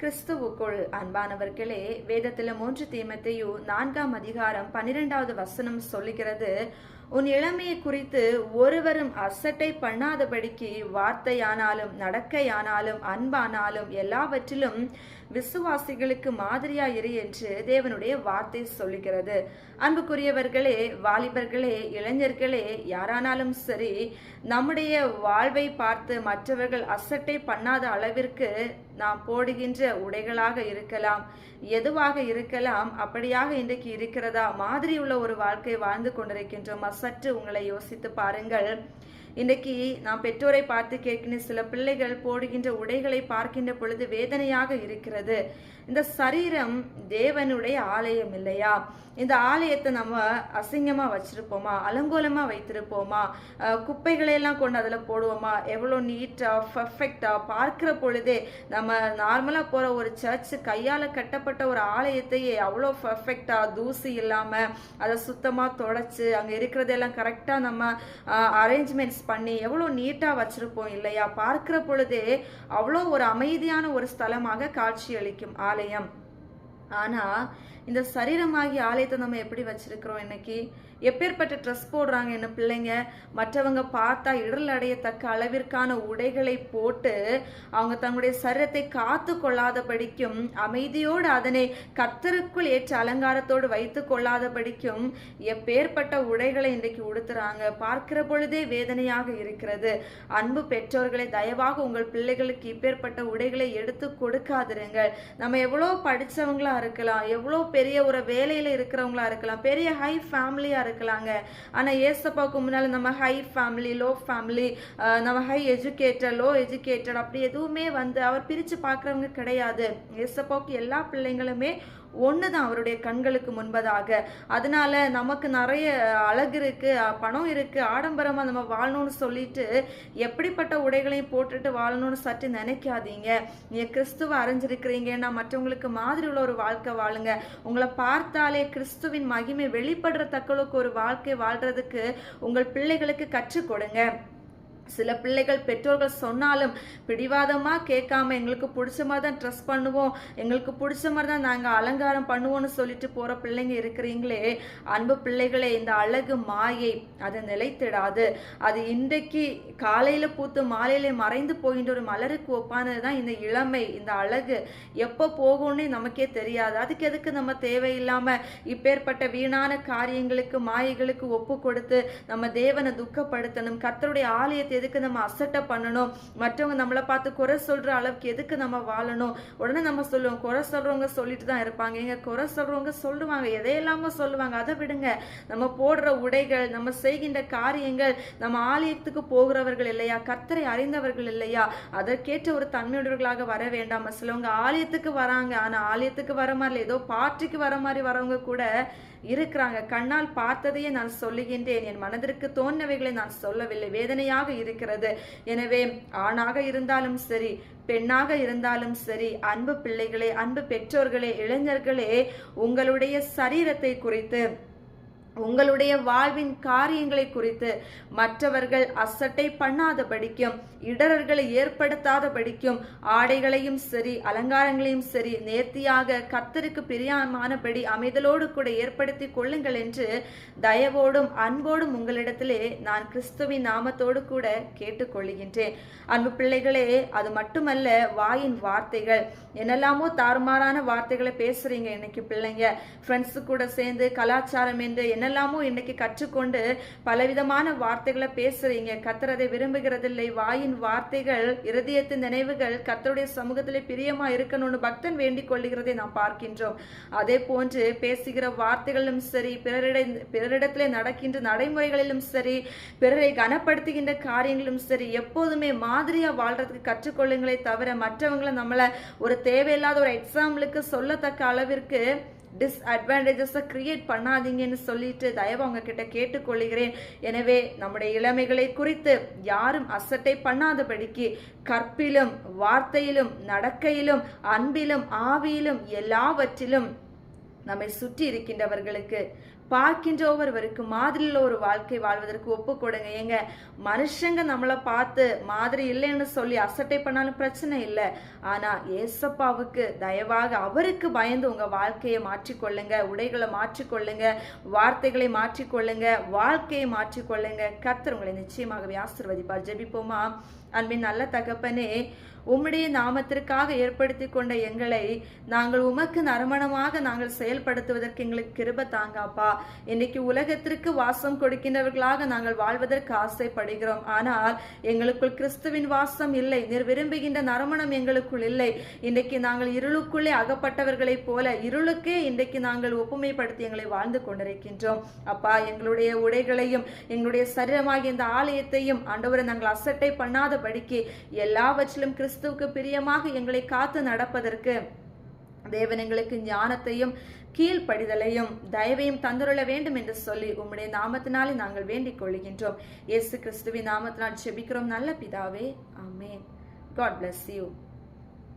கிறிஸ்துவுக்குள் அன்பானவர்களே வேதத்தில் மூன்று தீமத்தையும் நான்காம் அதிகாரம் பன்னிரெண்டாவது வசனம் சொல்லுகிறது உன் இளமையை குறித்து ஒருவரும் அசட்டை பண்ணாதபடிக்கு வார்த்தையானாலும் நடக்கையானாலும் அன்பானாலும் எல்லாவற்றிலும் விசுவாசிகளுக்கு மாதிரியா இரு என்று தேவனுடைய வார்த்தை சொல்லுகிறது. அன்புக்குரியவர்களே வாலிபர்களே இளைஞர்களே யாரானாலும் சரி நம்முடைய வாழ்வை பார்த்து மற்றவர்கள் அசட்டை பண்ணாத அளவிற்கு நாம் போடுகின்ற உடைகளாக இருக்கலாம். எதுவாக இருக்கலாம் அப்படியாக இன்றைக்கு இருக்கிறதா? மாதிரி உள்ள ஒரு வாழ்க்கை வாழ்ந்து கொண்டிருக்கின்றோம்? சற்று உங்களை யோசித்து பாருங்கள். இன்றைக்கு நான் பெற்றோரை பார்த்து கேட்கின்ற சில பிள்ளைகள் போடுகின்ற உடைகளை பார்க்கின்ற பொழுது வேதனையாக இருக்கிறது. இந்த சரீரம் தேவனுடைய ஆலயம் இல்லையா? இந்த ஆலயத்தை நம்ம அசிங்கமாக வச்சிருப்போமா? அலங்கோலமாக வைத்திருப்போமா? குப்பைகளையெல்லாம் கொண்டு அதில் போடுவோமா? எவ்வளோ நீட்டாக பர்ஃபெக்டாக பார்க்கிற பொழுதே நம்ம நார்மலாக போகிற ஒரு சர்ச் கையால் கட்டப்பட்ட ஒரு ஆலயத்தையே அவ்வளோ பர்ஃபெக்டாக தூசி இல்லாமல் அதை சுத்தமாக தொடச்சி அங்கே இருக்கிறதெல்லாம் கரெக்டாக நம்ம அரேஞ்ச்மெண்ட்ஸ் பண்ணி எவ்வளோ நீட்டா வச்சிருப்போம் இல்லையா? பார்க்கிற பொழுதே அவ்வளோ ஒரு அமைதியான ஒரு ஸ்தலமாக காட்சியளிக்கும் ஆலயம். ஆனா இந்த சரீரமாகிய ஆலயத்தை நம்ம எப்படி வச்சிருக்கிறோம் இன்னைக்கு? எப்பேற்பட்ட ட்ரெஸ் போடுறாங்க என்ன பிள்ளைங்க? மற்றவங்க பார்த்தா இடல் அடையத்தக்க அளவிற்கான உடைகளை போட்டு அவங்க தங்களுடைய சரீரத்தை காத்து கொள்ளாதபடிக்கும் அமைதியோடு அதனை கத்தருக்குள் ஏற்ற அலங்காரத்தோடு வைத்து கொள்ளாதபடிக்கும் எப்பேற்பட்ட உடைகளை இன்றைக்கு உடுத்துறாங்க. பார்க்கிற பொழுதே வேதனையாக இருக்கிறது. அன்பு பெற்றோர்களை தயவாக உங்கள் பிள்ளைகளுக்கு இப்பேற்பட்ட உடைகளை எடுத்து கொடுக்காதிருங்கள். நம்ம எவ்வளோ படிச்சவங்களா இருக்கலாம் எவ்வளோ பெரிய ஒரு வேலையில் இருக்கிறவங்களா இருக்கலாம் பெரிய ஹை ஃபேமிலியாக இருக்கலாங்க ஆனா ஏசப்பாவுக்கு முன்னால நம்ம ஹை ஃபேமிலி லோ ஃபேமிலி நம்ம ஹை எஜுகேட்டட் லோ எஜுகேட்டட் அப்படி எதுவுமே வந்து அவர் பிரிச்சு பார்க்குறவங்க கிடையாது. ஏசப்பாவுக்கு எல்லா பிள்ளைங்களுமே ஒண்ணுதான் அவருடைய கண்களுக்கு முன்பதாக. அதனால நமக்கு நிறைய அழகு இருக்கு பணம் இருக்கு ஆடம்பரமா நம்ம வாழணும்னு சொல்லிட்டு எப்படிப்பட்ட உடைகளையும் போட்டுட்டு வாழணும்னு சற்று நினைக்காதீங்க. நீங்க கிறிஸ்துவ அறிஞ்சிருக்கிறீங்கன்னா மற்றவங்களுக்கு மாதிரி உள்ள ஒரு வாழ்க்கை வாழுங்க. உங்களை பார்த்தாலே கிறிஸ்துவின் மகிமை வெளிப்படுற தக்களுக்கு ஒரு வாழ்க்கை வாழ்றதுக்கு உங்கள் பிள்ளைகளுக்கு கற்றுக் கொடுங்க. சில பிள்ளைகள் பெற்றோர்கள் சொன்னாலும் பிடிவாதமாக கேட்காம எங்களுக்கு பிடிச்ச மாதிரி தான் ட்ரெஸ் பண்ணுவோம் எங்களுக்கு பிடிச்ச மாதிரி தான் நாங்கள் அலங்காரம் பண்ணுவோம்னு சொல்லிட்டு போகிற பிள்ளைங்க இருக்கிறீங்களே அன்பு பிள்ளைகளே இந்த அழகு மாயை அது நிலைத்திடாது. அது இன்றைக்கு காலையில் பூத்து மாலையில மறைந்து போகின்ற ஒரு மலருக்கு ஒப்பானது தான் இந்த இளமை இந்த அழகு. எப்போ போகும்னு நமக்கே தெரியாது. அதுக்கு எதுக்கு நம்ம தேவையில்லாமல் இப்பேற்பட்ட வீணான காரியங்களுக்கு மாயைகளுக்கு ஒப்பு கொடுத்து நம்ம தேவனை துக்கப்படுத்தணும் கத்தருடைய ஆலயத்தை எதுக்கு நம்ம அசட்டை பண்ணணும்? மற்றவங்க நம்மளை பார்த்து குறை சொல்கிற அளவுக்கு எதுக்கு நம்ம வாழணும்? உடனே நம்ம சொல்லுவோம் குறை சொல்கிறவங்க சொல்லிட்டு தான் இருப்பாங்க. எங்க குறை சொல்கிறவங்க சொல்லுவாங்க எதையெல்லாம சொல்லுவாங்க. அதை விடுங்க. நம்ம போடுற உடைகள் நம்ம செய்கின்ற காரியங்கள் நம்ம ஆலயத்துக்கு போகிறவர்கள் இல்லையா? கர்த்தரை அறிந்தவர்கள் இல்லையா? அதற்கேற்ற ஒரு தன்மையுடையவர்களாக வர வேண்டாம். சிலவங்க ஆலயத்துக்கு வராங்க. ஆனால் ஆலயத்துக்கு வர மாதிரி இல்லை, ஏதோ பார்ட்டிக்கு வர மாதிரி வரவங்க கூட இருக்கிறாங்க. கண்ணால் பார்த்ததையே நான் சொல்லுகின்றேன். என் மனதிற்கு தோன்றவைகளை நான் சொல்லவில்லை. வேதனையாக இருக்கிறது. எனவே ஆணாக இருந்தாலும் சரி பெண்ணாக இருந்தாலும் சரி அன்பு பிள்ளைகளே அன்பு பெற்றோர்களே இளைஞர்களே உங்களுடைய சரீரத்தை குறித்து உங்களுடைய வாழ்வின் காரியங்களை குறித்து மற்றவர்கள் அசட்டை பண்ணாதபடிக்கும் ஏற்படுத்தாத ஏற்படுத்தாதபடிக்கும் ஆடைகளையும் சரி அலங்காரங்களையும் சரி நேர்த்தியாக கத்தருக்கு பிரியமானபடி அமைதலோடு கூட ஏற்படுத்தி கொள்ளுங்கள் என்று தயவோடும் அன்போடும் உங்களிடத்திலே நான் கிறிஸ்துவின் நாமத்தோடு கூட கேட்டுக்கொள்கின்றேன். அன்பு பிள்ளைகளே அது மட்டுமல்ல வாயின் வார்த்தைகள். என்னெல்லாமோ தாறுமாறான வார்த்தைகளை பேசுறீங்க இன்னைக்கு பிள்ளைங்க. ஃப்ரெண்ட்ஸு கூட சேர்ந்து கலாச்சாரம் என்று என்னெல்லாமோ இன்னைக்கு கற்றுக்கொண்டு பலவிதமான வார்த்தைகளை பேசுறீங்க. கத்துறதை விரும்புகிறதில்லை. வாயின் வார்த்தைகள் இருதயத்தின் நினைவுகள் கத்தருடைய சமூகத்திலே பிரியமா இருக்கணும்னு பக்தன் வேண்டிக் கொள்ளுகிறதை நாம் பார்க்கின்றோம். அதே போன்று பேசுகிற வார்த்தைகளிலும் சரி பிறரிட பிறரிடத்திலே நடக்கின்ற நடைமுறைகளிலும் சரி பிறரை கனப்படுத்துகின்ற காரியங்களும் சரி எப்போதுமே மாதிரியா வாழ்றதுக்கு கற்றுக்கொள்ளுங்களே தவிர மற்றவங்களை நம்மளை ஒரு தேவையில்லாத ஒரு எக்ஸாம்பிளுக்கு சொல்லத்தக்க அளவிற்கு டிஸ்அட்வான்டேஜஸை கிரியேட் பண்ணாதீங்கன்னு சொல்லிட்டு தயவு உங்ககிட்ட கேட்டுக்கொள்கிறேன். எனவே நம்முடைய இளமைகளை குறித்து யாரும் அசட்டை பண்ணாதபடிக்கு கற்பிலும் வார்த்தையிலும் நடக்கையிலும் அன்பிலும் ஆவியிலும் எல்லாவற்றிலும் நம்மை சுற்றி இருக்கின்றவர்களுக்கு பார்க்கின்ற ஒவ்வொருவருக்கு மாதிரியில் ஒரு வாழ்க்கை வாழ்வதற்கு ஒப்பு கொடுங்க. ஏங்க மனுஷங்க நம்மளை பார்த்து மாதிரி இல்லைன்னு சொல்லி அசட்டை பண்ணாலும் பிரச்சனை இல்லை. ஆனால் ஏசப்பாவுக்கு தயவாக அவருக்கு பயந்து உங்கள் வாழ்க்கையை மாற்றிக்கொள்ளுங்க. உடைகளை மாற்றிக்கொள்ளுங்க. வார்த்தைகளை மாற்றிக்கொள்ளுங்க. வாழ்க்கையை மாற்றிக்கொள்ளுங்க. கத்தர் உங்களை நிச்சயமாகவே ஆசிர்வதிப்பார். ஜெபிப்போமா? அன்பின் நல்ல தகப்பனே உம்முடைய நாமத்திற்காக ஏற்படுத்தி கொண்ட எங்களை நாங்கள் உமக்கு நறுமணமாக நாங்கள் செயல்படுத்துவதற்கு எங்களுக்கு கிருப தாங்காப்பா. இன்னைக்கு உலகத்திற்கு வாசம் கொடுக்கின்றவர்களாக நாங்கள் வாழ்வதற்கு ஆசைப்படுகிறோம். ஆனால் எங்களுக்குள் கிறிஸ்துவின் வாசம் இல்லை. நீர் விரும்புகின்ற நறுமணம் எங்களுக்குள் இல்லை. இன்றைக்கு நாங்கள் இருளுக்குள்ளே அகப்பட்டவர்களைப் போல இருளுக்கே இன்றைக்கு நாங்கள் ஒப்புமைப்படுத்தி எங்களை வாழ்ந்து கொண்டிருக்கின்றோம். அப்பா எங்களுடைய உடைகளையும் எங்களுடைய சரீரமாகிய இந்த ஆலயத்தையும் ஆண்டவரை நாங்கள் அசட்டை பண்ணாதபடிக்கு எல்லாவற்றிலும் கிறிஸ்துவுக்கு பிரியமாக எங்களை காத்து நடப்பதற்கு தேவன் எங்களுக்கு ஞானத்தையும் கீழ்ப்படிதலையும் தயவையும் தந்துருள வேண்டும் என்று சொல்லி உம்முடைய நாமத்தினாலே நாங்கள் வேண்டிக் கொள்கின்றோம். இயேசு கிறிஸ்துவின் நாமத்தினால் செபிக்கிறோம் நல்ல பிதாவே ஆமென். God bless you